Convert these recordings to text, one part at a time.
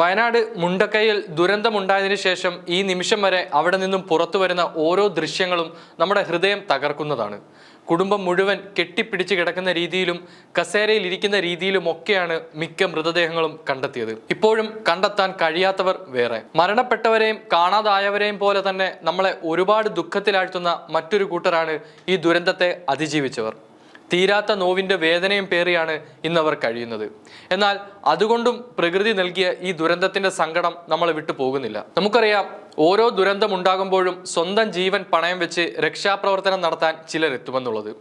വയനാട് മുണ്ടക്കയിൽ ദുരന്തമുണ്ടായതിനു ശേഷം ഈ നിമിഷം വരെ അവിടെ നിന്നും പുറത്തു വരുന്ന ഓരോ ദൃശ്യങ്ങളും നമ്മുടെ ഹൃദയം തകർക്കുന്നതാണ്. കുടുംബം മുഴുവൻ കെട്ടിപ്പിടിച്ച് കിടക്കുന്ന രീതിയിലും കസേരയിൽ ഇരിക്കുന്ന രീതിയിലും ഒക്കെയാണ് മിക്ക മൃതദേഹങ്ങളും കണ്ടെത്തിയത്. ഇപ്പോഴും കണ്ടെത്താൻ കഴിയാത്തവർ വേറെ. മരണപ്പെട്ടവരെയും കാണാതായവരെയും പോലെ തന്നെ നമ്മളെ ഒരുപാട് ദുഃഖത്തിലാഴ്ത്തുന്ന മറ്റൊരു കൂട്ടരാണ് ഈ ദുരന്തത്തെ അതിജീവിച്ചവർ. തീരാത്ത നോവിന്റെ വേദനയും പേറിയാണ് ഇന്നവർ കഴിയുന്നത്. എന്നാൽ അതുകൊണ്ടും പ്രകൃതി നൽകിയ ഈ ദുരന്തത്തിന്റെ സങ്കടം നമ്മളെ വിട്ടു പോകുന്നില്ല നമുക്കറിയാം ഓരോ ദുരന്തം ഉണ്ടാകുമ്പോഴും സ്വന്തം ജീവൻ പണയം വെച്ച് രക്ഷാപ്രവർത്തനം നടത്താൻ ചിലർ എത്തുമെന്നുള്ളത്.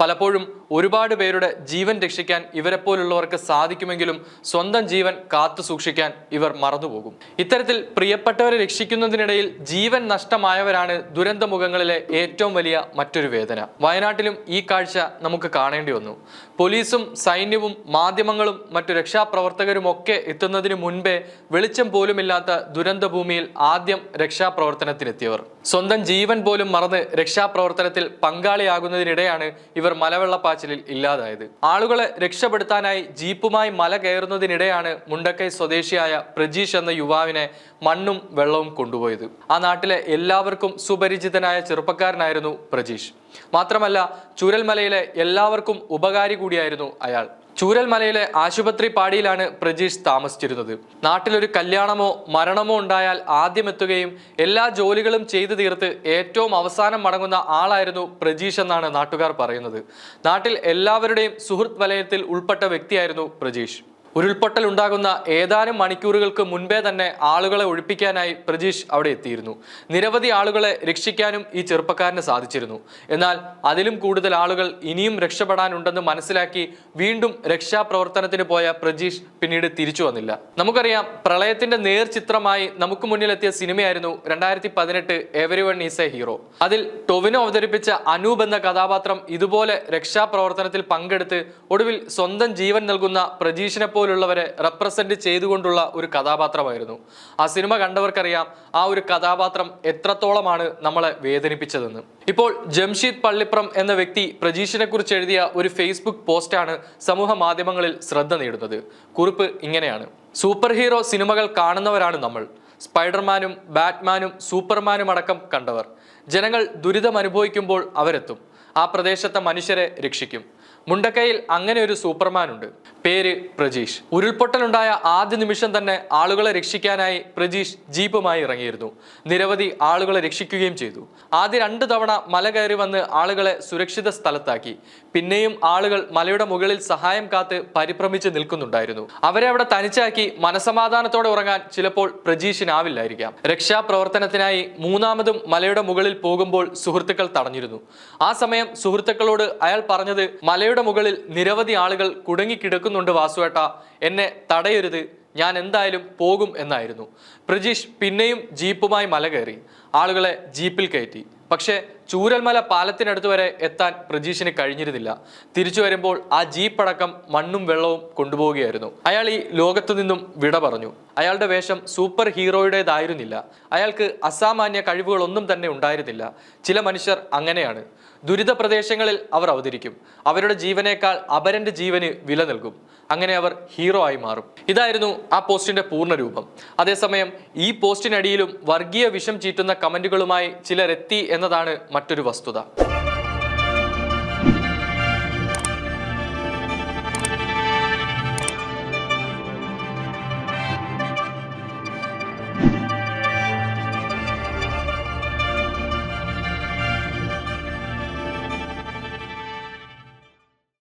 പലപ്പോഴും ഒരുപാട് പേരുടെ ജീവൻ രക്ഷിക്കാൻ ഇവരെ പോലുള്ളവർക്ക് സാധിക്കുമെങ്കിലും സ്വന്തം ജീവൻ കാത്തു സൂക്ഷിക്കാൻ ഇവർ മറന്നുപോകും. ഇത്തരത്തിൽ പ്രിയപ്പെട്ടവരെ രക്ഷിക്കുന്നതിനിടയിൽ ജീവൻ നഷ്ടമായവരാണ് ദുരന്തമുഖങ്ങളിലെ ഏറ്റവും വലിയ മറ്റൊരു വേദന. വയനാട്ടിലും ഈ കാഴ്ച നമുക്ക് കാണേണ്ടി വന്നു. പോലീസും സൈന്യവും മാധ്യമങ്ങളും മറ്റു രക്ഷാപ്രവർത്തകരും ഒക്കെ എത്തുന്നതിന് മുൻപേ വെളിച്ചം പോലുമില്ലാത്ത ദുരന്തഭൂമിയിൽ ആദ്യം രക്ഷാപ്രവർത്തനത്തിനെത്തിയവർ. സ്വന്തം ജീവൻ പോലും മറന്ന് രക്ഷാപ്രവർത്തനത്തിൽ പങ്കാളിയാകുന്നതിനിടെയാണ് ഇവർ മലവെള്ളപ്പാച്ചിലിൽ ഇല്ലാതായത്. ആളുകളെ രക്ഷപ്പെടുത്താനായി ജീപ്പുമായി മല കയറുന്നതിനിടെയാണ് മുണ്ടക്കൈ സ്വദേശിയായ പ്രജീഷ് എന്ന യുവാവിനെ മണ്ണും വെള്ളവും കൊണ്ടുപോയത്. ആ നാട്ടിലെ എല്ലാവർക്കും സുപരിചിതനായ ചെറുപ്പക്കാരനായിരുന്നു പ്രജീഷ്. മാത്രമല്ല ചുരൽമലയിലെ എല്ലാവർക്കും ഉപകാരി കൂടിയായിരുന്നു അയാൾ. ചൂരൽമലയിലെ ആശുപത്രി പാടിയിലാണ് പ്രജീഷ് താമസിച്ചിരുന്നത്. നാട്ടിലൊരു കല്യാണമോ മരണമോ ഉണ്ടായാൽ ആദ്യം എത്തുകയും എല്ലാ ജോലികളും ചെയ്തു തീർത്ത് ഏറ്റവും അവസാനം മടങ്ങുന്ന ആളായിരുന്നു പ്രജീഷ് എന്നാണ് നാട്ടുകാർ പറയുന്നത്. നാട്ടിൽ എല്ലാവരുടെയും സുഹൃത്ത് വലയത്തിൽ ഉൾപ്പെട്ട വ്യക്തിയായിരുന്നു പ്രജീഷ്. ഉരുൾപൊട്ടൽ ഉണ്ടാകുന്ന ഏതാനും മണിക്കൂറുകൾക്ക് മുൻപേ തന്നെ ആളുകളെ ഒഴിപ്പിക്കാനായി പ്രജീഷ് അവിടെ എത്തിയിരുന്നു. നിരവധി ആളുകളെ രക്ഷിക്കാനും ഈ ചെറുപ്പക്കാരന് സാധിച്ചിരുന്നു. എന്നാൽ അതിലും കൂടുതൽ ആളുകൾ ഇനിയും രക്ഷപ്പെടാനുണ്ടെന്ന് മനസ്സിലാക്കി വീണ്ടും രക്ഷാപ്രവർത്തനത്തിന് പോയ പ്രജീഷ് പിന്നീട് തിരിച്ചു വന്നില്ല. നമുക്കറിയാം പ്രളയത്തിന്റെ നേർചിത്രമായി നമുക്ക് മുന്നിലെത്തിയ സിനിമയായിരുന്നു രണ്ടായിരത്തി പതിനെട്ട് every one is a hero അതിൽ ടൊവിനോ അവതരിപ്പിച്ച അനൂപ് എന്ന കഥാപാത്രം ഇതുപോലെ രക്ഷാപ്രവർത്തനത്തിൽ പങ്കെടുത്ത് ഒടുവിൽ സ്വന്തം ജീവൻ നൽകുന്ന പ്രജീഷിനെ പോലുള്ളവരെ റെപ്രസെന്റ് ചെയ്തുകൊണ്ടുള്ള ഒരു കഥാപാത്രമായിരുന്നു. ആ സിനിമ കണ്ടവർക്കറിയാം ആ ഒരു കഥാപാത്രം എത്രത്തോളമാണ് നമ്മളെ വേദനിപ്പിച്ചതെന്ന്. ഇപ്പോൾ ജംഷീദ് പള്ളിപ്രം എന്ന വ്യക്തി പ്രജീഷിനെ കുറിച്ച് എഴുതിയ ഒരു ഫേസ്ബുക്ക് പോസ്റ്റാണ് സമൂഹ മാധ്യമങ്ങളിൽ ശ്രദ്ധ നേടുന്നത്. കുറിപ്പ് ഇങ്ങനെയാണ്. സൂപ്പർ ഹീറോ സിനിമകൾ കാണുന്നവരാണ് നമ്മൾ. സ്പൈഡർമാനും ബാറ്റ്മാനും സൂപ്പർമാനും അടക്കം കണ്ടവർ. ജനങ്ങൾ ദുരിതം അനുഭവിക്കുമ്പോൾ അവരെത്തും. ആ പ്രദേശത്തെ മനുഷ്യരെ രക്ഷിക്കും. മുണ്ടക്കൈയിൽ അങ്ങനെ ഒരു സൂപ്പർമാൻ ഉണ്ട്. പേര് പ്രജീഷ്. ഉരുൾപൊട്ടലുണ്ടായ ആദ്യ നിമിഷം തന്നെ ആളുകളെ രക്ഷിക്കാനായി പ്രജീഷ് ജീപ്പുമായി ഇറങ്ങിയിരുന്നു. നിരവധി ആളുകളെ രക്ഷിക്കുകയും ചെയ്തു. ആദ്യ രണ്ട് തവണ മല കയറി വന്ന് ആളുകളെ സുരക്ഷിത സ്ഥലത്താക്കി. പിന്നെയും ആളുകൾ മലയുടെ മുകളിൽ സഹായം കാത്ത് പരിഭ്രമിച്ച് നിൽക്കുന്നുണ്ടായിരുന്നു. അവരെ അവിടെ തനിച്ചാക്കി മനസമാധാനത്തോടെ ഉറങ്ങാൻ ചിലപ്പോൾ പ്രജീഷിനാവില്ലായിരിക്കാം. രക്ഷാപ്രവർത്തനത്തിനായി മൂന്നാമതും മലയുടെ മുകളിൽ പോകുമ്പോൾ സുഹൃത്തുക്കൾ തടഞ്ഞിരുന്നു. ആ സമയം സുഹൃത്തുക്കളോട് അയാൾ പറഞ്ഞത് മലയുടെ മുകളിൽ നിരവധി ആളുകൾ കുടുങ്ങിക്കിടക്കുന്നുണ്ട് വാസുവേട്ട. എന്നെ തടയരുത്. ഞാൻ എന്തായാലും പോകും എന്നായിരുന്നു. പ്രജീഷ് പിന്നെയും ജീപ്പുമായി മല കയറി ആളുകളെ ജീപ്പിൽ കയറ്റി. പക്ഷേ ചൂരൽമല പാലത്തിനടുത്ത് വരെ എത്താൻ പ്രജീഷിന് കഴിഞ്ഞിരുന്നില്ല. തിരിച്ചു വരുമ്പോൾ ആ ജീപ്പ് അടക്കം മണ്ണും വെള്ളവും കൊണ്ടുപോവുകയായിരുന്നു. അയാൾ ഈ ലോകത്തു നിന്നും വിട പറഞ്ഞു. അയാളുടെ വേഷം സൂപ്പർ ഹീറോയുടേതായിരുന്നില്ല. അയാൾക്ക് അസാമാന്യ കഴിവുകളൊന്നും തന്നെ ഉണ്ടായിരുന്നില്ല. ചില മനുഷ്യർ അങ്ങനെയാണ്. ദുരിത പ്രദേശങ്ങളിൽ അവർ അവതരിക്കും. അവരുടെ ജീവനേക്കാൾ അപരന്റെ ജീവന് വില നൽകും. അങ്ങനെ അവർ ഹീറോ ആയി മാറും. ഇതായിരുന്നു ആ പോസ്റ്റിന്റെ പൂർണരൂപം. അതേസമയം ഈ പോസ്റ്റിനടിയിലും വർഗീയ വിഷം ചീറ്റുന്ന കമന്റുകളുമായി ചിലരെത്തി എന്നതാണ് മറ്റൊരു വസ്തുത.